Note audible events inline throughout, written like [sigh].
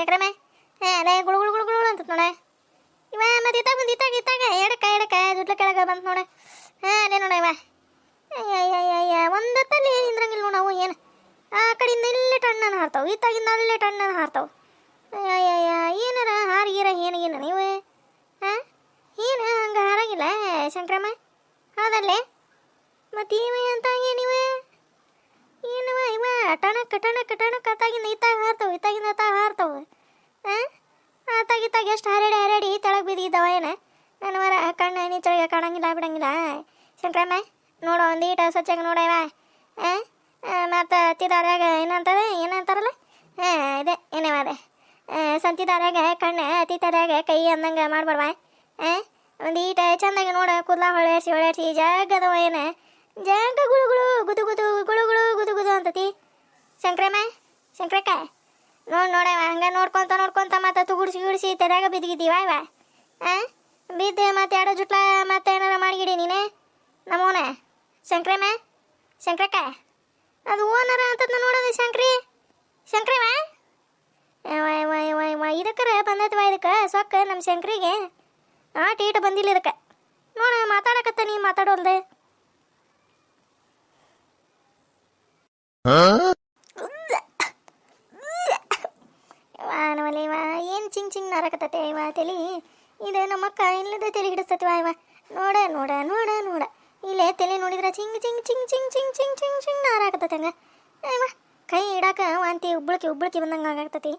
ಶಂಕ್ರಮ್ಮ ಹಾಂ ಅದೇ ಗುಳು ಗುಳು ಗುಳು ಗುಳು ಅಂತ ನೋಡ. ಇವ ಮತ್ತೆ ಇತ್ತಾಗ ಬಂದು, ಇತ್ತಾಗ ಇತ್ತಾಗ. ಎಡಕ್ಕ ಎಡಕ್ಕ, ದುಡ್ಲ ಕೆಳಗೆ ಬಂತು ನೋಡ. ಹಾಂ ಅದೇ ನೋಡ ಇವ. ಅಯ್ಯ ತಲೆ ನಿಂದ್ರಂಗಿಲ್ಲ ನೋಡ ಅವು ಏನು. ಆ ಕಡೆಯಿಂದ ಇಲ್ಲೇ ಟಣ್ಣನ ಹಾರ್ತಾವೆ. ಇತ್ತಾಗಿಂದ ಅಲ್ಲೇ ಟಣ್ಣನ ಹಾರ್ತಾವ. ಅಯ್ಯಯ್ಯ ಏನಾರ ಏನು ಏನಾಗಿನ ನೀವು? ಹಾಂ ಏನು, ಹಂಗೆ ಹಾರಾಗಿಲ್ಲ, ಶಂಕರಮ್ಮ? ಹೌದಲ್ಲೇ? ಮತ್ತೆ ಇವ ಅಂತ ನೀವು ಏನವ ಇವ? ಟಣಕ್ ಟಣಕ್ ಟಣಕ್, ಅತ್ತಾಗಿಂದ ಇತ್ತಾಗ ಹಾರ್ತಾವೆ, ಇತ್ತಾಗಿಂದ ಅತ್ತಾಗ ಹಾರ್ತಾವ. ಹಾಂ ತಗಿ ತಗಿ ಎಷ್ಟು ಹರಡಿ ಹರಡಿ ತೆಳಗೆ ಬಿದ್ದಿದ್ದಾವ ಏನ? ನನ್ನ ಮರ, ಕಣ್ಣು ನೀ ತೆಳಗೆ ಕಾಣಂಗಿಲ್ಲ, ಬಿಡಂಗಿಲ್ಲ. ಶಂಕ್ರಮ್ಮ ನೋಡು ಒಂದೀಟ ಸ್ವಚ್ಛಗೆ ನೋಡವ ಹಾಂ ಮತ್ತು ಹತ್ತಿದಾರ್ಯಾಗ ಏನಂತಾರೆ, ಏನಂತಾರಲ್ಲ? ಹಾಂ ಇದೆ, ಏನೇವ ಅದೇ? ಸಂತಿದಾರ್ಯಾಗ ಕಣ್ಣು ಹತ್ತಿದಾರ್ಯಾಗ ಕೈ ಅಂದಂಗೆ ಮಾಡ್ಬಾರ್ವ. ಹಾಂ ಒಂದೀಟ ಚಂದಾಗಿ ನೋಡ ಕೂದಲ ಹೊಳೆಸಿ ಹೊಳೆಸಿ ಜಾಗದವ ಏನ? ಜಾಗ ಗುಳುಗುಳು ಗುಳು, ಗುದು ಗುದು, ಗುಳು ಗುಳು, ಗುದು ಗುದು ಅಂತತಿ. ಶಂಕ್ರಮ್ಮ ಶಂಕ್ರಕ್ಕ ನೋಡ್ ನೋಡವ ಹಂಗ ನೋಡ್ಕೊಂತ ನೋಡ್ಕೊಂತ ಮತ್ತೆ ತುಗುಡ್ಸಿ ಗುಡಿಸಿ ತೆರೆಯಾಗ ಬಿದ್ದಿದ್ದೀವ ಇವ? ಆ? ಬಿದ್ದು ಮತ್ತೆ ಎರಡು ಜುಟ್ಲ ಮತ್ತೆ ಏನಾರ ಮಾಡಿಗಿಡಿ ನೀನೆ? ನಮ್ಮವನ? ಶಂಕ್ರಮ್ಮ? ಶಂಕ್ರಕ್ಕ? ಅದು ಓನರ ಅಂತದ್ನ ನೋಡೋದು ಶಂಕ್ರಿ. ಶಂಕ್ರವ ಇದಕ್ಕರ ಬಂದತ್ವ ಇದಕ್ಕೆ ಸೊಕ್ಕ ನಮ್ಮ ಶಂಕ್ರಿಗೆ. ಆ, ಟೀಟ ಬಂದಿಲ್ಲ ಇದಕ್ಕೆ. ನೋಡ, ಮಾತಾಡಕತ್ತ ನೀ ಮಾತಾಡೋಲ್ದೆ. ನವಲ್ಲಿ ಇವ ಏನು ಚಿಂಗ್ ಚಿಂಗ್ ನಾರಕತ್ತತೆ ಇವ ತಲಿ ಇದು ನಮ್ಮಕ್ಕ ಇಲ್ಲದ ತಲೆ ಹಿಡಿಸ್ತತಿವ ಇವ ನೋಡ ನೋಡ ನೋಡ ನೋಡ. ಇಲ್ಲೇ ತಲೆ ನೋಡಿದ್ರೆ ಚಿಂಗ್ ಚಿಂಗ್ ಚಿಂಗ್ ಚಿಂಗ್ ಚಿಂಗ್ ಚಿಂಗ್ ಚಿಂಗ್ ಚಿಂಗ್ ನಾರಾಕತ್ತತೆ ಹಂಗ. ಇವ ಕೈ ಇಡಾಕ ವಾಂತಿ ಉಬ್ಬಳಕಿ ಉಬ್ಬಳಕಿ ಬಂದಂಗೆ ಆಗಾಕತ್ತತಿ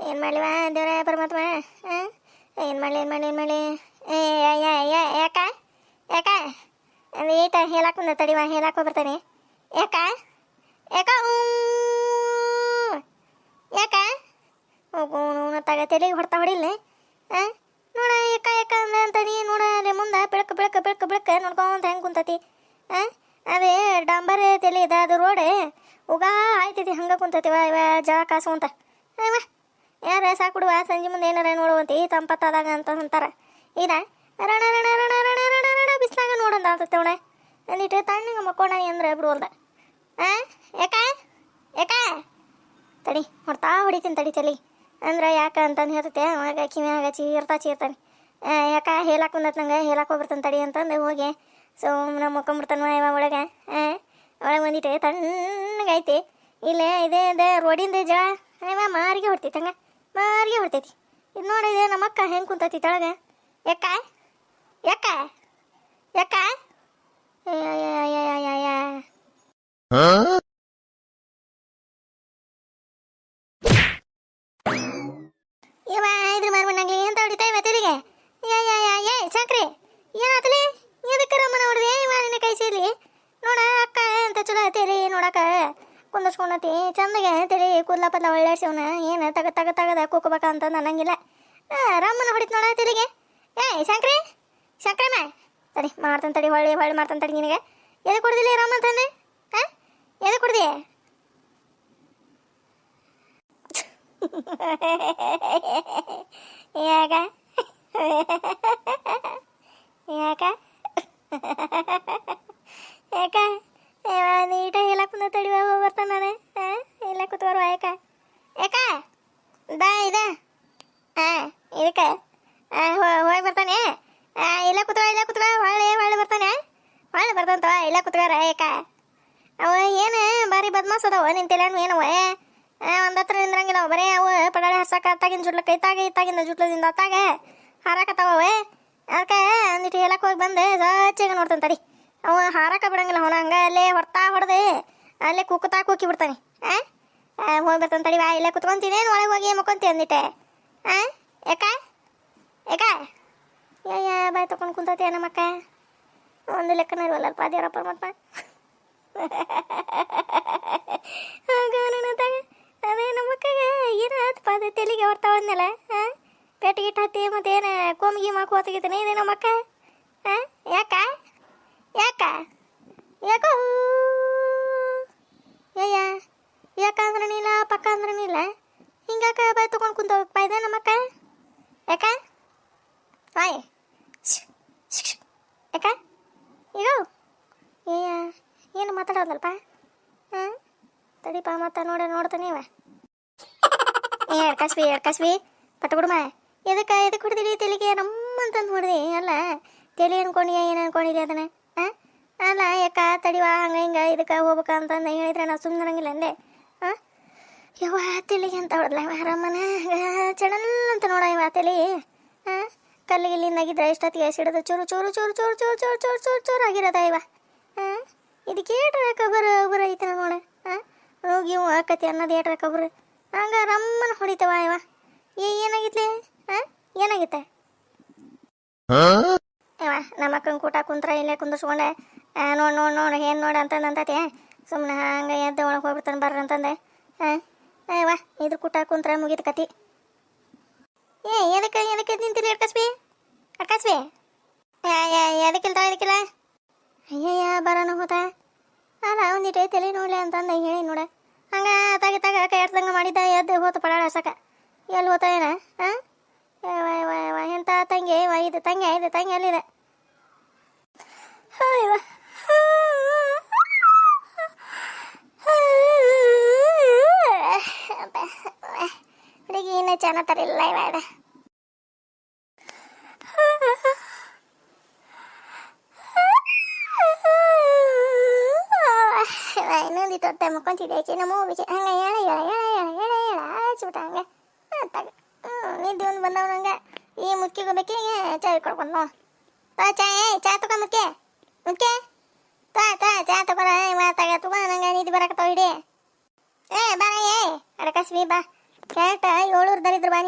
ಏನು ಮಾಡ್ಲಿವ ದೇವ್ರ ಪರಮಾತ್ಮ? ಏನು ಮಾಡಲಿ ಏನು ಮಾಡಲಿ ಏನು ಮಾಡಲಿ? ಏ ಯಾಕ? ಯಾಕ? ಏಟ ಹೇಳಾಕ ಬಂದ ತಡಿವ ಹೇಳಾಕ ಬರ್ತಾನೆ ಯಾಕ? ಯಾಕ? ಯಾಕ? ಹೋಗು ತಗ ತಲೆಗೆ ಹೊಡ್ತಾ ಹೊಡಿಲ್ಲ? ನೋಡ ಯಾಕ ಏಕ ಅಂತ ನೀ ನೋಡ, ಅಲ್ಲಿ ಮುಂದೆ ಬೆಳಕು ಬೆಳಕು ಬೆಳಕು ಬೆಳಕು ನೋಡ್ಕೊಂತ ಹೆಂಗೆ ಕುಂತತಿ? ಅದೇ ಡಾಂಬರ್ ತಲೆ ಇದೆ ಅದು ರೋಡ್? ಉಗಾ ಆಯ್ತೈತಿ, ಹಂಗೆ ಕುಂತತಿವ ಇವ ಜಳ ಕಾಸು ಅಂತ. ಯಾರ ಸಾಕ್ಬಿಡುವ ಸಂಜೆ ಮುಂದೆ ಏನಾರ ನೋಡುವಂತಿ ತಂಪತ್ತಾದಾಗ ಅಂತ ಅಂತಾರ. ಇದ, ರಣ ರಣ ರಣ ರಣ ರಣ ರಣ, ಬಿಸ್ಲಾಗ ನೋಡಂತ ಅಂತತೆ ಅವಣ ಅಂದಿಟ್ಟು ತಣ್ಣಗೆ ಮಕ್ಕೋಣ ಅಂದ್ರೆ ಬಿಡುವಲ್ದ ಆ? ಯಾಕ ಯಾಕ ತಡಿ, ಹೊಡ್ತಾ ಹೊಡಿತೀನಿ ತಡಿ ತಲಿ. ಅಂದ್ರೆ ಯಾಕೆ ಅಂತಂದು ಹೇಳ್ತೈತೆ, ಅವಾಗ ಕಿವ್ಯಾಗ ಚೀರ್ತಾ ಚೀರ್ತಾನೆ ಯಾಕೆ ಹೇಳಕ್ಕೆ ಬಂದತ್ ನಂಗೆ ಹೇಳಕ್ಕೆ ಹೋಗ್ಬಿಡ್ತಾನೆ ತಡಿ ಅಂತಂದು ಹೋಗಿ ಸುಮ್ಮನೆ ಮುಕ್ಕೊಂಬಿಡ್ತಾನ ಇವ ಒಳಗೆ ಒಳಗೆ ಬಂದಿಟ್ಟೆ, ತಣ್ಣಗೈತಿ. ಇಲ್ಲೇ ಇದೇ ಇದೆ ರೋಡಿಂದ ಜಳ ಇವ ಮಾರಿಗೆ ಹೊಡ್ತೈತೆ ಹಂಗೆ, ಮಾರಿಗೆ ಹೊಡ್ತೈತಿ. ಇದು ನೋಡಿದೆ ನಮ್ಮಕ್ಕ ಹೆಂಗೆ ಕುಂತೈತಿ ತೆಳಗೆ. ಯಾಕ? ಯಾಕ ಯಾ ಇವ ಇದ್ರ ಮಾರ್ಮಣ್ಣಾಗ್ಲಿ ಎಂತ ಹೊಡಿತಾ ಇವ ತೆಲಿಗೆ ಯಾ ಯಾ ಯಾ ಏ ಚಕ್ರಿ ಏನಾತಲಿ ಎದಕ್ಕೆ ರಮ್ಮನ ಹೊಡೆದೆ ಇವ ನಿನ್ನ ಕೈ ಸೇರಿ ನೋಡ ಅಕ್ಕ ಅಂತ ಚಲೋ ತೆಲಿ ನೋಡಕ್ಕ ಕುಂದರ್ಸ್ಕೊಂಡತಿ ಚಂದಗೆ ತೆಲಿ ಕೂದ್ಲ ಪದ್ಲ ಒಳ್ಳಾಡ್ಸವನ ಏನು ತಗ ತಗ ತಗದ ಕೂಕೋಬೇಕ ಅಂತ ಅನ್ನಂಗಿಲ್ಲ ಆ, ರಮ್ಮನ ಹೊಡಿತ್ ನೋಡ ತೆಲಿಗೆ ಏ ಶಂಕ್ರಿ ಶಂಕ್ರಮ್ಮ ತಡಿ ಮಾಡ್ತಾನೆ ತಡಿ, ಹೊಳ್ಳಿ ಹೊಳ್ಳಿ ಮಾಡ್ತಾನೆ ತಡಿ ನಿನಗೆ. ಎದಕ್ಕೆ ಕೊಡ್ದಿಲ್ಲ ರಾಮ ಅಂತಾನೆ ಹಾಂ? ಎದಕ್ಕೆ ಕೊಡ್ದಿ ಯಾಕ? ಯಾಕ? ಯಾಕ? ನೀಟ ಎಲ್ಲ ಕುಂದ ತಡಿ ಬರ್ತಾನೆ ನಾನು. ಎಲ್ಲ ಕುತ್ಕೋರು ಯಾಕ? ಯಾಕ? ದಾ, ಇದ. ಹಾಂ, ಇದಕ್ಕೆ. ಹೋಗಿ ಬರ್ತಾನೆ. ಇಲ್ಲ ಕುತ್ಕ ಇಲ್ಲ ಕುತ್ಕ, ಹೊಳ್ಳಿ ಹೊಳ್ಳಿ ಬರ್ತಾನೆ. ಹೊಳ್ಳಿ ಬರ್ತಾನಂತವ ಇಲ್ಲ ಕುತ್ಕಾರ ಏಕ. ಅವ ಏನು ಬಾರಿ ಬದ್ಮಾಸ್ ಅದಾವ ನಿಂತಿಲ್ಲ ಏನವ? ಒಂದ್ ಹತ್ರ ನಿಂದ್ರಂಗಿಲ್ಲ ಬರೇ ಅವ ಪಡಾಳೆ ಹರ್ಸಕ ಅತ್ತಾಗಿನ ಜುಟ್ಲಕ್ಕ ಇತ್ತಾಗ ಇತ್ತಾಗಿಂದ ಜುಟ್ಲದಿಂದ ಅತ್ತಾಗ ಹಾರಾಕತ್ತಾವ ಅದಕ್ಕೆ ಅಂದಿಟ್ಟು ಹೇಳಕ್ ಹೋಗಿ ಬಂದೆ ಸಚ್ಚಿಗೆ ನೋಡ್ತಾನೆ ತಡಿ. ಅವ ಹಾರಾಕ ಬಿಡಂಗಿಲ್ಲ ಅವನ, ಹಂಗ ಅಲ್ಲೇ ಹೊಡ್ತಾ ಹೊಡೆದು, ಅಲ್ಲೇ ಕುಕ್ಕುತ್ತಾ ಕೂಕಿ ಬಿಡ್ತಾನೆ. ಆ ಹೋಗಿ ಬರ್ತಾನೆ ತಡಿ, ಬಾ, ಇಲ್ಲೇ ಕುತ್ಕೊಂತೀನಿ ಒಳಗೆ ಹೋಗಿ ಮುಕ್ಕೊಂತೀನಿ ಅಂದಿಟ್ಟೆ. ಹಾಂ ಏಕಾ? ಯಾಕ ಯಾ ಬಾಯ್ ತಕೊಂಡು ಕುಂತತಿ ನಮ್ಮಕ್ಕ ಒಂದು ಲೆಕ್ಕನ ಇಲ್ವಲ್ಲಪ್ಪ [laughs] ಆಗ ನನದಾಗ ಅದೇ ನಮ್ಮಕ್ಕಗ ಏನಾಯ್ತಪ್ಪ ಅದು ತೆಲಿಗೆ ಹೊರ್ತಾ ಬಂದಲ್ಲ ಹಾಂ ಪೆಟ್ಟು ಗಿಟ್ಟು ಹತ್ತಿ ಮತ್ತೇನು ಕೋಮಿಗಿ ಮಾಕು ಹೊತ್ತಿಗಿತಾನೆ ಇದೆ ನಮ್ಮಕ್ಕ ಹಾಂ ಯಾಕ? ಯಾಕ? ಯಾಕೋ? ಅಯ್ಯ ಯಾಕ ನೀಲ, ಪಕ್ಕ ಅಂದ್ರೆ ನೀಲ? ಹಿಂಗಾಕ ಬಾಯ್ ತಗೊಂಡು ಕುಂತ ಇದೆ ನಮ್ಮಕ್ಕ ಯಾಕ? ಹಾಯ್. ಯಾಕ ಈಗ ಏಯ ಏನು ಮಾತಾಡೋದಲ್ಪ ಹಾಂ ತಡಿಪ ಮತ್ತೆ ನೋಡ ನೋಡ್ತಾನೆ ಇವ ಏ ಕಸ್ಬಿ ಕಸ್ಬಿ ಪಟ್ಟ ಕೊಡುಮ ಎದಕ್ಕೆ ಎದಕ್ಕೆ ಹೊಡೆದಿರಿ ತೆಲಿಗೆ ನಮ್ಮಂತಂದು ಹೊಡೆದಿ ಅಲ್ಲ ತಲೆ ಅನ್ಕೊಂಡು ಏನು ಅನ್ಕೊಂಡಿರಿ ಅದನ್ನ ಆ? ಅಲ್ಲ ಯಾಕ ತಡಿವ ಹಂಗ ಹಿಂಗ ಇದಕ್ಕೆ ಹೋಗ್ಬೇಕ ಅಂತಂದು ಹೇಳಿದ್ರೆ ನಾ ಸುಮ್ಮನೆ ಇರಂಗಿಲ್ಲ ಅಂದೆ ಹಾಂ ಯವ್ವ ತೆಲಿಗೆ ಅಂತ ಹೊಡೆದ್ಲ ಆರಾಮನ ಚಡಲ್ ಅಂತ ನೋಡ ಇವ ತಲೆ ಹಾಂ ಕಲ್ಲಿಗೆ ನಗಿದ್ರೆ ಎಷ್ಟೊತ್ತಿಗೆ ಸಿಡದು ಚೂರು ಚೂರು ಚೂರು ಚೂರು ಚೂರು ಚೂರು ಚೂರು ಚೂರು ಚೂರು ಆಗಿರೋದ ಇವ? ಹಾಂ ಇದಕ್ಕೆ ಏಟ್ರ ಕಬರ್ ಒಬ್ಬರು ಐತೆ ನೋಡ ಹಾಂ ಇವು ಆಕತಿ ಅನ್ನೋದು ಏಟ್ರ ಕಬರ್. ಹಂಗ ರಮ್ಮನ ಹೊಡಿತವ ಇವ. ಏ ಏನಾಗಿತ್ಲಿ? ಹಾಂ ಏನಾಗಿತ್ತೆ? ಇವ ನಮ್ಮ ಅಕ್ಕನ ಕೂಟ ಕುಂತ್ರ ಇಲ್ಲೇ ಕುಂದಿಸ್ಕೊಂಡೆ ನೋಡಿ ನೋಡಿ ನೋಡಿ ಏನು ನೋಡಿ ಅಂತ ಅಂತತಿ ಸುಮ್ಮನೆ ಹಂಗೆ ಎದ್ದು ಒಳಗೆ ಹೋಗ್ಬಿಡ್ತಾನೆ ಬರ್ರಿ ಅಂತಂದೆ. ಹಾಂ ಏವ ಇದ್ರ ಕೂಟ ಕುಂತ್ರ ಮುಗಿದ ಕತಿ. ಏ ಎದಕ್ಕೆ ಎದಕ್ಕೆ ನಿಂತಿರಿ ಅಡ್ಕಸ್ಬಿ ಅಡ್ಕಸ್ಬಿ ಎದಕ್ಕಿಲ್ತ ಎದಕ್ಕಿಲ್ಲ ಅಯ್ಯಯ್ಯ ಬರೋಣ ಹೋತ ಅಲ್ಲ ಒಂದಿಟ್ಟು ತಲೆ ನೋಡ್ಲಿ ಅಂತಂದ ಹೇಳಿ ನೋಡ ಹಂಗ ತಗಿ ತಗ ಕೈ ಆಡ್ದಂಗ ಮಾಡಿದ್ದ ಎದ್ದು ಹೋತ ಪಡಾಡ ಸಕ ಎಲ್ಲಿ ಹೋತ ಏನ ಹಾಂ ಎಂತ ತಂಗಿ ವಾ ಇದು ತಂಗಿ ಇದು ತಂಗಿ ಅಲ್ಲಿದೆ ಅಯ್ಯವ್ವ. ಹುಡುಗಿ ಇನ್ನೂ ಚೆನ್ನಾಗಿ ತರಿಲ್ಲ ಇವಾಗ ಇನ್ನೊಂದಿತ್ತು ಹೊಟ್ಟೆ ಮುಕ್ಕೊಂತಿದ್ದೆ ಆಕೆ ನಮ್ಮ ಮೂವಿಗೆ ಹಂಗೆ ಎಳ ಎಳ ಎಳ ಎಳ ಎಳ ಎಳ ಹಚ್ಬಿಟ್ಟ ಹಂಗೆ ಆತಾಗ ಹ್ಞೂ ನಿದ್ದೆ ಒಂದು ಬಂದವ ನಂಗೆ ಈ ಮುಕ್ಕಿಗೆ ಬೇಕಿಗೆ ಚಾ ಕೊಡ್ಕೊಂಡು ನೋಡು ತಾ ಚಾ ಏ ಚಾ ತಗೋ ಮುಕ್ಕೆ ಮುಕ್ಕೆ ತಾ ತಾ ಚಾ ತಗೋರ ಮಾತಾಗ ತಗೋ ನಂಗೆ ನಿದ್ದೆ ಬರಕತ್ತಾವ ಹಿಡಿ ಏ ಬಾ ಏ ಅಡಕಸ್ಬಿ ಬಾ ಕೇಟ ಏಳೂರು ದರಿದ್ರ ಬಾ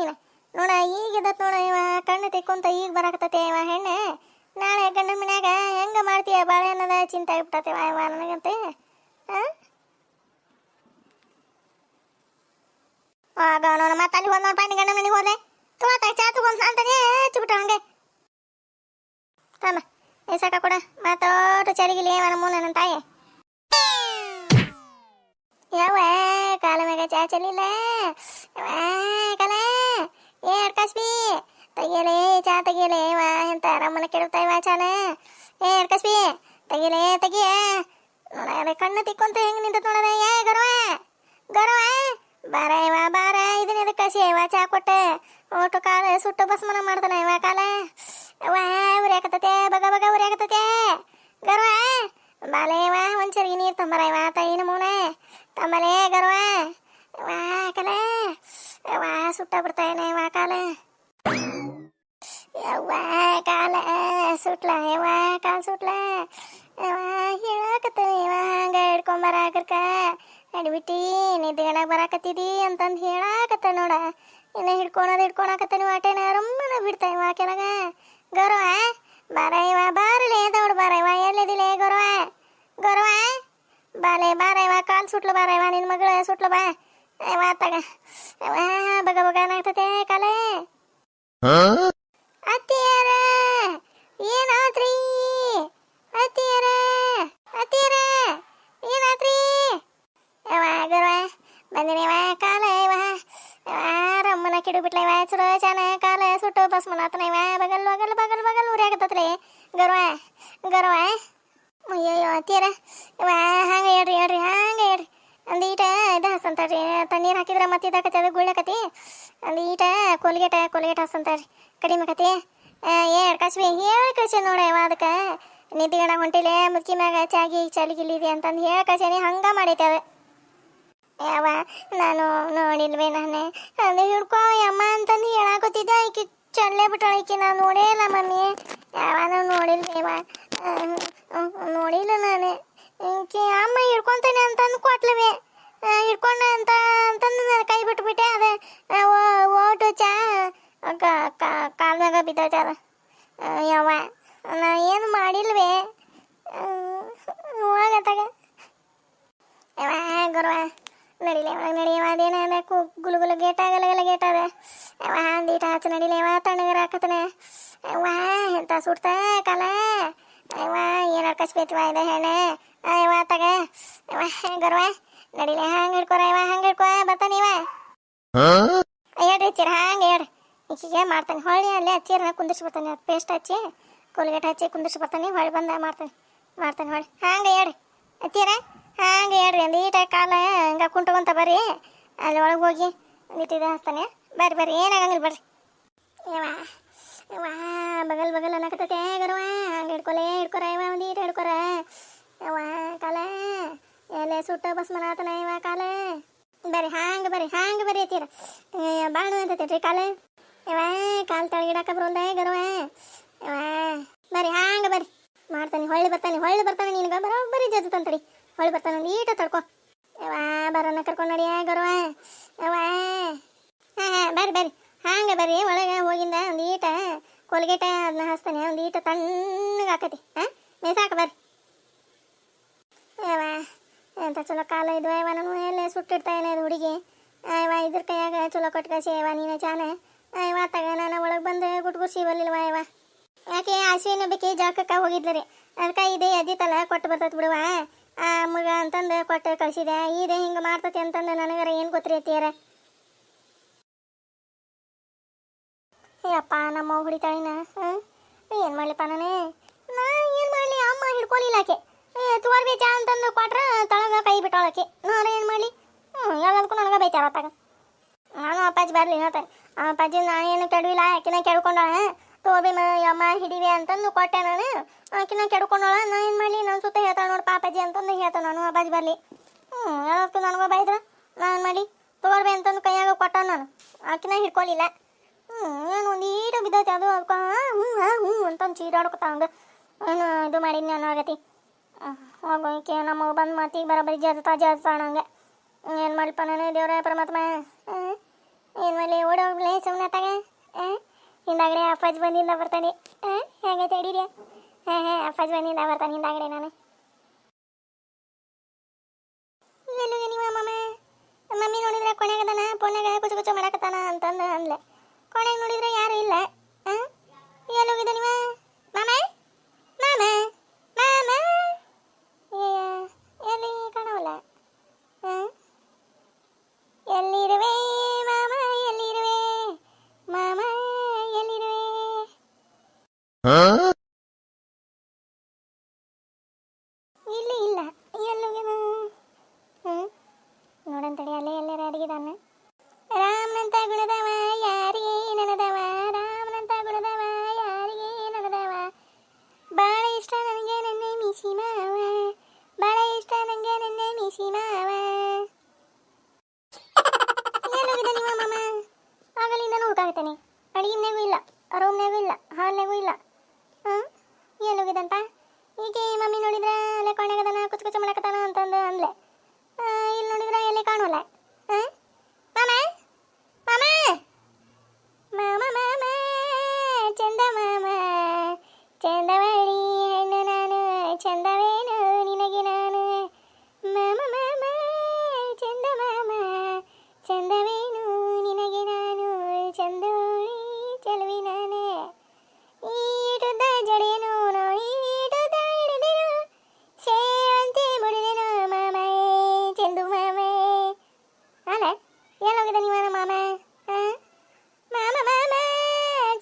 ನೋಡ, ಈಗ ಇದತ್ ನೋಡ ಇವ, ಕಣ್ಣು ತಿಕ್ಕೊಂತ ಈಗ ಬರಾಕತ್ತತೆ ಇವ ಹೆಣ್ಣೆ. ನಾಳೆ ಗಂಡನ ಮನ್ಯಾಗ ಹೆಂಗ ಮಾಡ್ತೀಯ ಬಾಳೆ ಬಾಳೆಹಣ್ಣದ ಚಿಂತೆ ಆಗ್ಬಿಟ್ಟತೆ ಇವ ನನಗಂತೆ. ಆಗ ನೋಡ ಮತ್ತೆ ಅಲ್ಲಿ ಹೋದ ನೋಡ್ಪ ಗಂಡ ಮನೆಗೆ ಹೋದೆ. ತೋತ ಚಾ ತಗೊಂತ ಅಂತಾನೆ ಹಚ್ಚಿಬಿಟ್ಟ ಹಂಗೆ. ತಮ್ಮ ಏ ಕೂಡ. ಮಾತೋಟ ಚರಿಗಿಲಿ ಮನ ಮೂಲ ನನ್ನ ತಾಯಿ. ಯಾವ ಕಾಲ ಮ್ಯಾಗ ಚಾ ಚಲಿಲ್ಲ ಕಾಲ? ಏ ಅಡ್ಕಸ್ಬಿ ತೆಗಿಯಲೇ ಚಾ, ತೆಗಿಯಲೇ ವಾ ಎಂತ ರಮ್ಮನ ಕೆಡುತ್ತಾ ಇವ ಚಾನ? ಏ ಅಡ್ಕಸ್ಬಿ ತೆಗಿಯಲೇ, ತೆಗಿಯ. ನೋಡ ಕಣ್ಣು ತಿಕ್ಕೊಂತ ಹೆಂಗ್ ನಿಂತ ನೋಡದ? ಏ ಗರ್ವ ಗರ್ವ. ಬಾರ ಇವ ಬಾರ, ಇದನ್ನ ಎದಕ್ಕೆ ಕಸಿ ಚಾ ಕೊಟ್ಟೆ? ಓಟು ಕಾಲ ಸುಟ್ಟು ಬಸ್ಮನ ಮಾಡ್ತಾನೆ ಇವ ಕಾಲ? ವಾ ಉರಿಯಾಕತ್ತತೆ ಬಗ ಬಗ ಉರಿಯಾಕತ್ತತೆ ಗರ್ವ. ಬಾಲೇವಾ ಒಂಚರಿಗೆ ನೀರು ತಂಬರ ಇವ ತೈನ ಮೂನೆ ತಂಬಲೆ ಗರ್ವ ವಾ ಕಲೆ ವಾ ಸುಟ್ಟ ಬಿಡ್ತಾನೆ ಇವ ಕಾಲ ಯವ್ವ ಕಾಲ ಸುಟ್ಲ ಯವ್ವ ಕಾಲ ಸುಟ್ಲ ಯವ್ವ ಹೇಳಕತ್ತಾನೆ ಇವ ಹಂಗ ಹಿಡ್ಕೊಂಬರ ಕರ್ಕ ನಡಿಬಿಟ್ಟಿ ನಿದ್ದೆಗಣ ಬರಾಕತ್ತಿದಿ ಅಂತಂದು ಹೇಳಾಕತ್ತ ನೋಡ ಇನ್ನ ಹಿಡ್ಕೊಳೋದು ಹಿಡ್ಕೊಳಕತ್ತಾನೆ ವಾಟೇನ ರಮ್ಮನ ಬಿಡ್ತಾ ಇವ ಕೆಳಗ ಗೌರವ ಬಾರ ಇವ ಬಾರಲೆ ದೌಡ್ ಬಾರ ಇವ ಎಲ್ಲಿದಿಲೆ ಗೌರವ ಗೌರವ ಬಾಲೆ ಬಾರ ಕಾಲು ಸುಟ್ಲು ಬಾರ ಇವ ನಿನ್ನ ಮಗಳ ಸುಟ್ಲು ಬಾ. ಇವ ತಗ. ಅವ ಬಗ ಬಗ ಏನಾಗ್ತತೆ ಕಾಲೇ. ಅತ್ತಿಯರ ಏನಾದ್ರಿ? ಅತ್ತಿಯರ ಅತ್ತಿಯರ ಏನಾದ್ರಿ? ಯವ ಗರ್ವ ಬಂದಿನಿ ಇವ ಕಾಲ ಇವ ರಮ್ಮನ ಕಿಡು ಬಿಟ್ಲ ಇವ ಚಲೋ ಚಾನ ಕಾಲ ಸುಟ್ಟು ಬಸ್ ಮಾಡತ್ತನ ಇವ ಬಗಲ್ ಬಗಲ್ ಬಗಲ್ ಬಗಲ್ ಉರಿಯಾಗತ್ತತ್ರಿ ಗರ್ವ ಗರ್ವ ಅಯ್ಯಯ್ಯೋ, ಅತ್ತಿಯರ. ಹಂಗೆ ಹೇಳ್ರಿ ಹೇಳ್ರಿ, ಹಂಗ ಹೇಳ್ರಿ. ಒಂದೀಟ ಇದು ಹಸಂತಾರ್ರಿ ತಣ್ಣೀರು ಹಾಕಿದ್ರೆ ಮತ್ತೆ ಇದಾಕತಿ ಅದು ಗುಳ್ಳಕತಿ ಒಂದೀಟ ಕೋಲ್ಗೇಟ ಕೋಲ್ಗೇಟ ಹಸಂತಾರ್ರಿ ಕಡಿಮೆ ಕತಿ ಏ ಕಸ್ಬಿ ಹೇಳಿ ಕಳ್ಸಿ ನೋಡ ಯಾವ ಅದಕ್ಕೆ. ನಿದ್ದಿಗಣ ಹೊಂಟಿಲೆ ಮುಕ್ಕಿ ಮ್ಯಾಗ ಚಾಗಿ ಚಲಿಗಿಲ್ಲಿದೆ ಅಂತಂದು ಹೇಳಿ ಕಳ್ಸೇನಿ ಹಂಗೆ ಮಾಡೈತೆ ಅದು. ಯಾವ ನಾನು ನೋಡಿಲ್ವೇ ನಾನೇ. ಅದು ಹಿಡ್ಕೋ ಅಮ್ಮ ಅಂತಂದು ಹೇಳಾಕೊತಿದ್ದೆ ಈಕೆ, ಚಲ್ಲೇ ಬಿಟ್ಟಳ ಈಕೆ, ನಾನು ನೋಡೇ ಇಲ್ಲ ಮಮ್ಮಿ. ಯಾವಾಗ ನೋಡಿಲ್ವೇವ ನೋಡಿಲ್ಲ ನಾನು. ಅಮ್ಮ ಹಿಡ್ಕೊಂತಾನೆ ಅಂತಂದು ಕೊಟ್ಲವೆ ಹಿಡ್ಕೊಂಡ ಅಂತ ಅಂತಂದು ನಾನು ಕೈ ಬಿಟ್ಬಿಟ್ಟೆ. ಅದ ಓಟು ಚಾ ಕಾಲ್ನಾಗ ಬಿದ್ದೈತೆ ಅದು. ಯಾವ ನಾ ಏನು ಮಾಡಿಲ್ವೇ? ಹೋಗತ್ತಾಗ ಯಾವ ಗುರುವ, ನಡಿಲೆ ಒಳಗೆ ನಡಿಯವ ಅದೇನ ಗುಲು ಗುಲು ಗೇಟ, ಗಲ ಗಲ ಗೇಟ ಅದ. ಯಾವ ಅಂದೀಟ ಹಚ್ಚ ನಡಿಲೇವ ತಣ್ಣಗರ ಹಾಕತ್ತನೆ. ಯಾವ ಎಂತ ಸುಡ್ತಾ ಕಾಲ? ಯಾವ ಏನು ಕಸ್ಬೇತಿವ ಇದೆ ಹೆಣ್ಣೆ? ಅಯ್ಯವ ತಗ. ಯಾವ ಗರ್ವ? ನಡಿಲೆ ಹಂಗೆ ಹಿಡ್ಕೊರ ಅಯ್ಯವ ಹಂಗೆ ಹಿಡ್ಕೊ ಬರ್ತಾನೆ ಇವ. ಹೇಳ್ರಿ ಹಚ್ಚಿರ ಹಂಗೆ ಹೇಳ್ರಿ. ಈಕಿಗೆ ಮಾಡ್ತಾನೆ. ಹೊಳ್ಳಿ ಅಲ್ಲೇ ಹಚ್ಚಿರ ಕುಂದಿರ್ಸಿ ಬರ್ತಾನೆ. ಪೇಸ್ಟ್ ಹಚ್ಚಿ ಕೋಲ್ಗೇಟ್ ಹಚ್ಚಿ ಕುಂದಿರ್ಸಿ ಬರ್ತಾನೆ. ಹೊಳ್ಳಿ ಬಂದ ಮಾಡ್ತಾನೆ. ಮಾಡ್ತಾನೆ ಹೊಳ್ಳಿ. ಹಂಗೆ ಹೇಳ್ರಿ. ಹಚ್ಚಿರ ಹಂಗೆ ಹೇಳ್ರಿ. ಒಂದೀಟ ಕಾಲ ಹಂಗೆ ಕುಂಟ್ಕೊಂತ ಬರ್ರಿ. ಅಲ್ಲಿ ಒಳಗೆ ಹೋಗಿ ಒಂದಿಟ್ಟಿದೆ ಹಚ್ತಾನೆ. ಬರ್ರಿ ಬರ್ರಿ. ಏನಾಗಂಗಿಲ್ಲ ಬರ್ರಿ. ಯವ್ವ. ಯವ್ವ, ಬಗಲ್ ಬಗಲ್ ಅನ್ನಕತ್ತೈತೆ ಗರವ ಹಂಗೆ ಹಿಡ್ಕೊಲೆ, ಹಿಡ್ಕೊರ ಇವ ಒಂದೀಟ ಹಿಡ್ಕೊರ. ಯವ್ವ, ಕಾಲ, ಎಲೆ ಸುಟ್ಟ ಬಸ್ ಮನಾತನ ಇವ ಕಾಲ. ಬರ್ರಿ, ಹಾಂಗೆ ಬರ್ರಿ ಹಾಂಗೆ ಬರ್ರಿ ಐತೀರ ಬಾಳು ಅಂತೈತೆ ಕಾಲ. ಯವ್ವ, ಕಾಲು ತಳಗಿಡಕ ಬರೋಲ್ದ ಗರವ ಯವ್ವ ಬರಿ ಹಾಂಗೆ ಬರಿ ಮಾಡ್ತಾನೆ, ಹೊಳ್ಳಿ ಬರ್ತಾನೆ ಹೊಳ್ಳಿ ಬರ್ತಾನೆ ನಿನಗೆ. ಬರೋಬ್ಬರಿ ಜಜ್ತಾನೆ ತಡಿ ಹೊಳ್ಳಿ ಬರ್ತಾನೆ ಒಂದು ಈಟ ತಡ್ಕೊ. ಯವ್ವ ಬರೋಣ ಕರ್ಕೊಂಡು ನಡಿಯ ಗರವ ಯವ್ವ, ಹಾಂ ಹಾಂ, ಬರ್ರಿ ಬರ್ರಿ. ಹಾಂಗೆ ಬರ್ರಿ ಒಳಗೆ ಹೋಗಿಂದ ಒಂದು ಈಟ ಕೊಲ್ಗೇಟ ಅದನ್ನ ಹಚ್ತಾನೆ ಒಂದು ಈಟ ತಣ್ಣಗೆ ಹಾಕತಿ ಹಾಂ? ಮೇಸಾಕ ಬರ್ರಿ. ಏವಾ ಎಂತ ಚಲೋ ಕಾಲ ಇದು. ಅಯ್ಯವ ನಾನು ಎಲ್ಲೇ ಸುಟ್ಟಿಡ್ತಾ ಇಲ್ಲ ಇದು ಹುಡುಗಿ. ಅಯ್ಯವ ಇದ್ರ ಕೈಯಾಗ ಚಲೋ ಕೊಟ್ಟು ಕಳಿಸಿ. ನೀನೇ ಚಾನೆ. ಅಯ್ಯವ ತಗ, ನಾನು ಒಳಗೆ ಬಂದು ಗುಟ್ಗುಸಿ ಬರ್ಲಿಲ್ವ ಯಾಕೆ ಆಸೆನ ಬೇಕಿ ಜಾಕಕ್ಕ ರೀ? ಅದಕ್ಕೆ ಇದೇ ಎದ್ದಿತ್ತಲ್ಲ ಕೊಟ್ಟು ಬರ್ತೈತೆ ಬಿಡುವ. ಆ ಮಗ ಅಂತಂದು ಕೊಟ್ಟು ಕಳಿಸಿದೆ. ಇದೇ ಹಿಂಗೆ ಮಾಡ್ತತಿ ಅಂತಂದು ನನಗರ ಏನು ಗೊತ್ತಿರಿ ಅಯ್ಯಪ್ಪ ನಮ್ಮ ಹೊಡಿತಾಳಿನ? ಹಾಂ? ಏನು ಮಾಡಲಿಪ್ಪ ನಾನೇ? ನಾ ಏನು ಮಾಡಲಿ, ಅಮ್ಮ ಹಿಡ್ಕೊಲಿಲ್ಲ ಆಕೆ. ತುವರ್ ಅಂತಂದು ಕೊಟ್ರ ತಳಗ ಕೈ ಬಿಟ್ಟಾಳಕ್ಕೆ ನಾನು ಏನು ಮಾಡಲಿ? ಹ್ಞೂ ಎಲ್ಲದಕ್ಕೂ ನನಗೆ ಬೈತಾರ ಅತ್ತಾಗ ನಾನು ಅಪ್ಪಾಜಿ ಬರಲಿ ಹೇಳ್ತಾನೆ. ಆ ಅಪ್ಪಾಜಿ, ನಾನು ಏನು ಕೆಡವಿಲ್ಲ, ಆಕಿನ ಕೆಡ್ಕೊಂಡಾಳ ತೋಬಿ ಅಮ್ಮ ಹಿಡಿವೆ ಅಂತಂದು ಕೊಟ್ಟೆ ನಾನು. ಆಕಿನ ಕೆಡ್ಕೊಂಡಾಳ, ನಾ ಏನು ಮಾಡಲಿ? ನನ್ನ ಸುತ್ತ ಹೇಳ್ತಾಳೆ ನೋಡಿ, ಪಾಪಾಜಿ ಅಂತಂದು ಹೇಳ್ತಾನೆ ನಾನು, ಅಪ್ಪಾಜಿ ಬರಲಿ. ಹ್ಞೂ ಎಲ್ಲದಕ್ಕೂ ನನಗೆ ಬೈದ್ರ, ನಾನು ಮಾಡಿ ತೋರ್ಬೇ ಅಂತಂದು ಕೈಯಾಗ ಕೊಟ್ಟ ನಾನು. ಆಕಿನ ಹಿಡ್ಕೊಲಿಲ್ಲ. ಏನು ಈಟ ಬಿದ್ದೈತೆ, ಅದು ಅದಕ್ಕೆ ಹ್ಞೂ ಹ್ಞೂ ಅಂತಂದು ಚೀರಾಡ್ಕೊತ ಹಂಗೆ ಏನು ಇದು ಮಾಡಿದ್ನಿ ನಾನು ಆಗತಿ. ಹೋಗೋಕೆ ನಮ್ಮ ಬಂದು ಮಾತಿಗೆ ಬರೋಬ್ಬರಿ ಜಜ್ತಾ ಜಜ್ತಾಳ ಹಂಗೆ ಏನು ಮಾಡಲ್ಪ ನಾನು ದೇವ್ರ, ಪರಮಾತ್ಮ? ಏನು ಮಾಡಲಿ ಓಡೋಗ್ಲೇ ಸುಮ್ಮನೆ ತಗ ಹಿಂದಾಗಡೆ ಅಪ್ಪಾಜ್ ಬಂದಿಂದ ಬರ್ತಾನೆ. ಹೇಗೈತೆ, ಹಿಡೀರಿ? ಹಾಂ ಹಾಂ ಅಪ್ಪಾಜ್ ಬಂದಿಂದ ಬರ್ತಾನೆ ಹಿಂದಾಗಡೆ ನಾನು. ಮಮ್ಮ ನೋಡಿದ್ರೆ ಕೊನೆಗದಾನ ಪೊನ್ಯಾಗ ಕುಚು ಕುಚು ಮಾಡಕತ್ತಾನ ಅಂತಂದು ಅಂದ್ಲೆ ಕೊನೆಗೆ ನೋಡಿದ್ರೆ ಯಾರು ಇಲ್ಲ ಹಾಂ ಎಲ್ಲೋಗಿದೆ ನೀವ ಮಾಮ ಮಾಮ ಮಾಮ ಏ, ಎಲ್ಲಿ ಕಾಣವಲ್ಲ ಹಾಂ ಎಲ್ಲಿರುವೆ ಮಾಮ ಎಲ್ಲಿರುವೆ ಮಾಮ ಎಲ್ಲಿರುವೆ ಇಲ್ಲಿ ಇಲ್ಲ ಎಲ್ಲೋಗ್ಯಾನ ಹ್ಮ್ ನೋಡನ್ ತಡಿ ಅಲ್ಲೇ ಎಲ್ಲಾರ ಅಡಗಿದಾನ ರಾಮನಂತ ಗುಣದವ, ಯಾರಿಗೆ ನನದವ ರಾಮನಂತ ಗುಣದವ, ಯಾರಿಗೆ ನನದವ ಬಾಳ ಇಷ್ಟ ನನಗೆ ನನ್ನ ಮಿಸಿ ಮಾವ ಬಾಳ ಇಷ್ಟ ನನಗೆ ನನ್ನ ಮೀಸಿ ಮಾವ ಎಲ್ಲೋಗಿದೆ ನಿಮ್ಮ ಮಾಮ? ಆಗಲಿಂದ ನೋಡ್ಕಾಗ್ತಾನೆ ಅಡಿಗಿನ್ಯಾಗೂ ಇಲ್ಲ ರೂಮ್ನ್ಯಾಗೂ ಇಲ್ಲ ಹಾಲ್ನ್ಯಾಗೂ ಇಲ್ಲ. ಹಾಂ? ಎಲ್ಲೋಗಿದಂತ ಈಕೆ ಮಮ್ಮಿ ನೋಡಿದ್ರೆ ಅಲ್ಲೇ ಕೊನೆಗದನ ಕುಚ್ಚು ಕುಚ್ಚು ಮಾಡಕತ್ತಾನ ಅಂತಂದು ಅಂದ್ಲೆ. ಇಲ್ಲಿ ನೋಡಿದ್ರೆ ಎಲ್ಲಿ ಕಾಣೋಲ್ಲ. ಹಾಂ?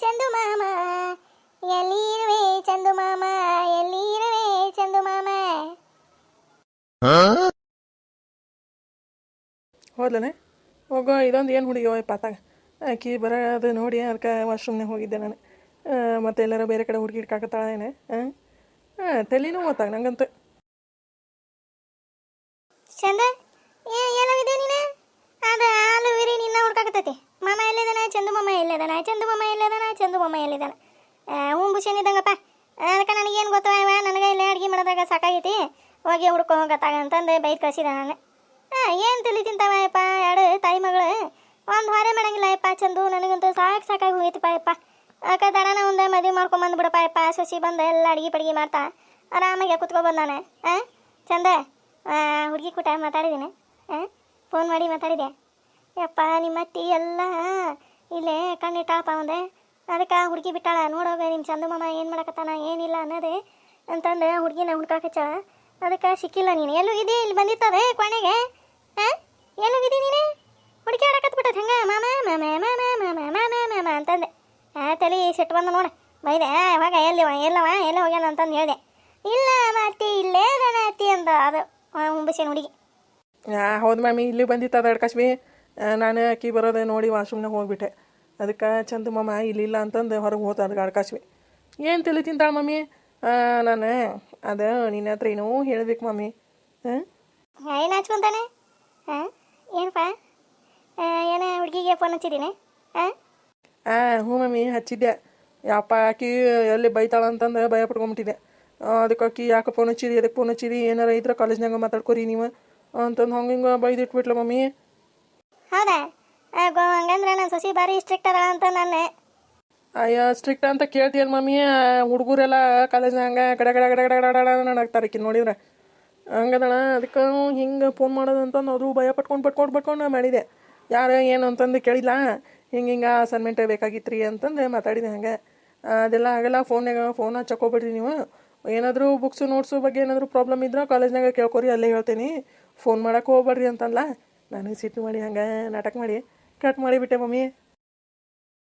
ಚಂದು ಮಾಮ ಎಲ್ಲಿರುವೆ ಚಂದು ಮಾಮ ಎಲ್ಲಿರುವೆ ಚಂದು ಮಾಮ? ಹೋದ್ಲನೆ? ಹೋಗೋ ಇದೊಂದು ಏನು ಹುಡುಗಿ ಹೋಯ್ ಪಾತಾಗ. ಆಕಿ ಬರೋದು ನೋಡಿ ಅದಕ್ಕೆ ವಾಶ್ರೂಮ್ನಾಗ ಹೋಗಿದ್ದೆ ನಾನು. ಮತ್ತೆ ಎಲ್ಲಾರ ಬೇರೆ ಕಡೆ ಹುಡುಗಿ ಇಟ್ಕಾಕತ್ತಾಳೇನೆ ಹಾಂ ತಲೆನೂ ಓದ್ತಾಗ ನಂಗಂತ. ಚಂದ ಏನಾಗಿದೆ ನೀನು? ಅದ ನಿನ್ನ ಹುಡ್ಕಾಕತ್ತೈತಿ. ಮಾಮ ಎಲ್ಲಿದಾನ? ಚಂದು ಮಾಮ ಎಲ್ಲಿದಾನ? ಚಂದು ಮಾಮ ಎಲ್ಲಿದಾನ? ಚಂದು ಮಾಮ ಎಲ್ಲಿದಾನ? ಹ್ಞೂ ಬುಷನಿದಂಗಪ್ಪ ಅದಕ್ಕೆ ನನಗೇನು ಗೊತ್ತವ ಇವ ನನಗೆ ಇಲ್ಲೇ ಅಡುಗೆ ಮಾಡಿದಾಗ ಸಾಕಾಗೈತಿ. ಹೋಗಿ ಹುಡ್ಕೊ ಹೋಗತ್ತಾಗ ಅಂತಂದು ಬೈದ್ ಕಳಿಸಿದ ನಾನು. ಹಾಂ ಏನು ತಿಳಿ ತಿಂತಾವ ಯಪ್ಪ ಎರಡು ತಾಯಿ ಮಗಳು? ಒಂದು ಹೊರೆ ಮಾಡಂಗಿಲ್ಲ ಯಪ್ಪ ಚಂದು. ನನಗಂತೂ ಸಾಕು ಸಾಕಾಗಿ ಹೋಗೈತಿಪ್ಪ ಯಪ್ಪ ಅಕ್ಕ ದಡನ ಒಂದು ಮದುವೆ ಮಾಡ್ಕೊಂಬಂದು ಬಿಡಪ್ಪ ಯಪ್ಪ ಸೊಸಿ ಬಂದು ಎಲ್ಲ ಅಡುಗೆ ಪಡಿಗೆ ಮಾಡ್ತಾ ಆರಾಮಾಗಿ ಕುತ್ಕೊಬಂದು ನಾನು ಹಾಂ ಚಂದ? ಹುಡುಗಿ ಕೂಟ ಮಾತಾಡಿದ್ದೀನಿ ಫೋನ್ ಮಾಡಿ ಮಾತಾಡಿದೆ ಯಪ್ಪ ನಿಮ್ಮ ಅತ್ತಿ ಎಲ್ಲ ಇಲ್ಲೇ ಕಣ್ಣಿಟ್ಟಾಳಪ್ಪ ಒಂದೆ ಅದಕ್ಕೆ ಹುಡುಗಿ ಬಿಟ್ಟಾಳ ನೋಡೋಗ ನಿಮ್ಮ ಚಂದು ಮಾಮ, ಏನು ಮಾಡಕತ್ತಾನ, ಏನಿಲ್ಲ ಅನ್ನೋದೇ ಅಂತಂದು ಹುಡುಗಿನ ಹುಡ್ಕಾಕಚ್ಚಾಳ ಅದಕ್ಕೆ ಸಿಕ್ಕಿಲ್ಲ ನೀನು. ಎಲ್ಲೋಗಿದ್ದಿ? ಇಲ್ಲಿ ಬಂದಿತ್ತದೇ ಕೊನೆಗೆ? ಹಾಂ? ಎಲ್ಲೋಗಿದ್ದಿ ನೀನು? ಹುಡುಕಿ ಆಡಕತ್ಬಿಟ್ಟದ ಹೆಂಗೆ? ಮಾಮ ಮಾಮ ಮಾಮ ಮಾಮ ಮಾಮ ಮಾಮ ಅಂತಂದೆ. ಆ ತಲೆ ಸಿಟ್ಟು ಬಂದ ನೋಡು. ಬೈದೆ ಯಾವಾಗ ಎಲ್ಲಿವ, ಎಲ್ಲವ, ಎಲ್ಲ ಹೋಗ್ಯಾನ ಅಂತಂದು ಹೇಳಿದೆ. ಇಲ್ಲ ಮಾತಿ ಇಲ್ಲೇ ಅದಾನ ಅತ್ತಿ ಅಂದ ಅದು ಹುಂಬಸಿನ ಹುಡುಗಿ. ಹೌದು ಮಾಮಿ, ಇಲ್ಲಿ ಬಂದಿತ್ತದ ಕಶ್ಮೀ ನಾನು ಆಕಿ ಬರೋದೆ ನೋಡಿ ವಾಶ್ರೂಮ್ನಾಗ ಹೋಗಿಬಿಟ್ಟೆ. ಅದಕ್ಕೆ ಚಂದ ಮಮ್ಮ ಇಲ್ಲಿಲ್ಲ ಅಂತಂದು ಹೊರಗೆ ಹೋತ ಅದಕ್ಕೆ ಆಡ್ಕಾಶ್ವಿ ಏನು ತಲೆ ತಿಂತಾಳೆ ಮಮ್ಮಿ ನಾನು ಅದು ನಿನ್ನ ಹತ್ರ ಏನೋ ಹೇಳ್ಬೇಕು ಮಮ್ಮಿ ಹಾಂ ಏನು ಹಚ್ಕೊಂತಾನೆ ಹಾಂ ಏನಪ್ಪ? ಏನ ಹುಡುಗಿಗೆ ಫೋನ್ ಹಚ್ಚಿದ್ದೀನಿ ಹಾಂ ಆ ಹ್ಞೂ ಮಮ್ಮಿ ಹಚ್ಚಿದ್ದೆ. ಯಪ್ಪ ಆಕಿ ಎಲ್ಲಿ ಬೈತಾಳೆ ಅಂತಂದು ಭಯ ಪಡ್ಕೊಂಬಿಟ್ಟಿದ್ದೆ ಅದಕ್ಕೆ ಆಕಿ ಯಾಕೆ ಫೋನ್ ಹಚ್ಚಿರಿ ಅದಕ್ಕೆ ಫೋನ್ ಹಚ್ಚಿರಿ ಏನಾರ ಇದ್ರೆ ಕಾಲೇಜ್ನಾಗ ಮಾತಾಡ್ಕೊರಿ ನೀವು ಅಂತಂದು ಹಂಗೆ ಹಿಂಗೆ ಬೈದಿಟ್ಬಿಟ್ಲ ಮಮ್ಮಿ ಹೌದಾ? ಹಂಗಂದ್ರೆ ನನ್ನ ಸೊಸಿ ಭಾರಿ ಸ್ಟ್ರಿಕ್ಟ್ ಅದ ಅಂತ ನಾನು. ಅಯ್ಯೋ ಸ್ಟ್ರಿಕ್ಟ್ ಅಂತ ಕೇಳ್ತೀಯಲ್ಲ ಮಮ್ಮಿ ಹುಡುಗರೆಲ್ಲ ಕಾಲೇಜ್ನಾಗ ಗಡ ಗಡ ಗಡ ಗಡ ಗಡ ಗಡ ನಡಕ್ತಾರೆ ಆಕಿ ನೋಡಿದ್ರೆ. ಹಂಗದಣ, ಅದಕ್ಕೆ ಹಿಂಗೆ ಫೋನ್ ಮಾಡೋದು ಅಂತಂದು ಭಯ ಪಟ್ಕೊಂಡು ಪಟ್ಕೊಂಡು ಪಟ್ಕೊಂಡು ಮಾಡಿದೆ. ಯಾರು ಏನು ಅಂತಂದು ಕೇಳಿಲ್ಲ. ಹಿಂಗೆ ಹಿಂಗೆ ಅಸೈನ್ಮೆಂಟ್ ಬೇಕಾಗಿತ್ತು ರೀ ಅಂತಂದು ಮಾತಾಡಿದೆ ಹಂಗೆ. ಅದೆಲ್ಲ ಆಗಲ್ಲ ಫೋನ್ಯಾಗ ಫೋನ್ ಹಚ್ಚಕೋಬಿಡ್ರಿ ನೀವು. ಏನಾದರೂ ಬುಕ್ಸು ನೋಟ್ಸು ಬಗ್ಗೆ ಏನಾದರೂ ಪ್ರಾಬ್ಲಮ್ ಇದ್ರೆ ಕಾಲೇಜ್ನಾಗ ಕೇಳ್ಕೊರಿ, ಅಲ್ಲೇ ಹೇಳ್ತೀನಿ. ಫೋನ್ ಮಾಡಕ್ಕೆ ಹೋಗ್ಬೇಡ್ರಿ ಅಂತಂದ್ಲ. ನನಗೆ ಸಿಟ್ಟು ಮಾಡಿ ಹಂಗೆ ನಾಟಕ ಮಾಡಿ ಕಟ್ ಮಾಡಿಬಿಟ್ಟೆ ಮಮ್ಮಿ.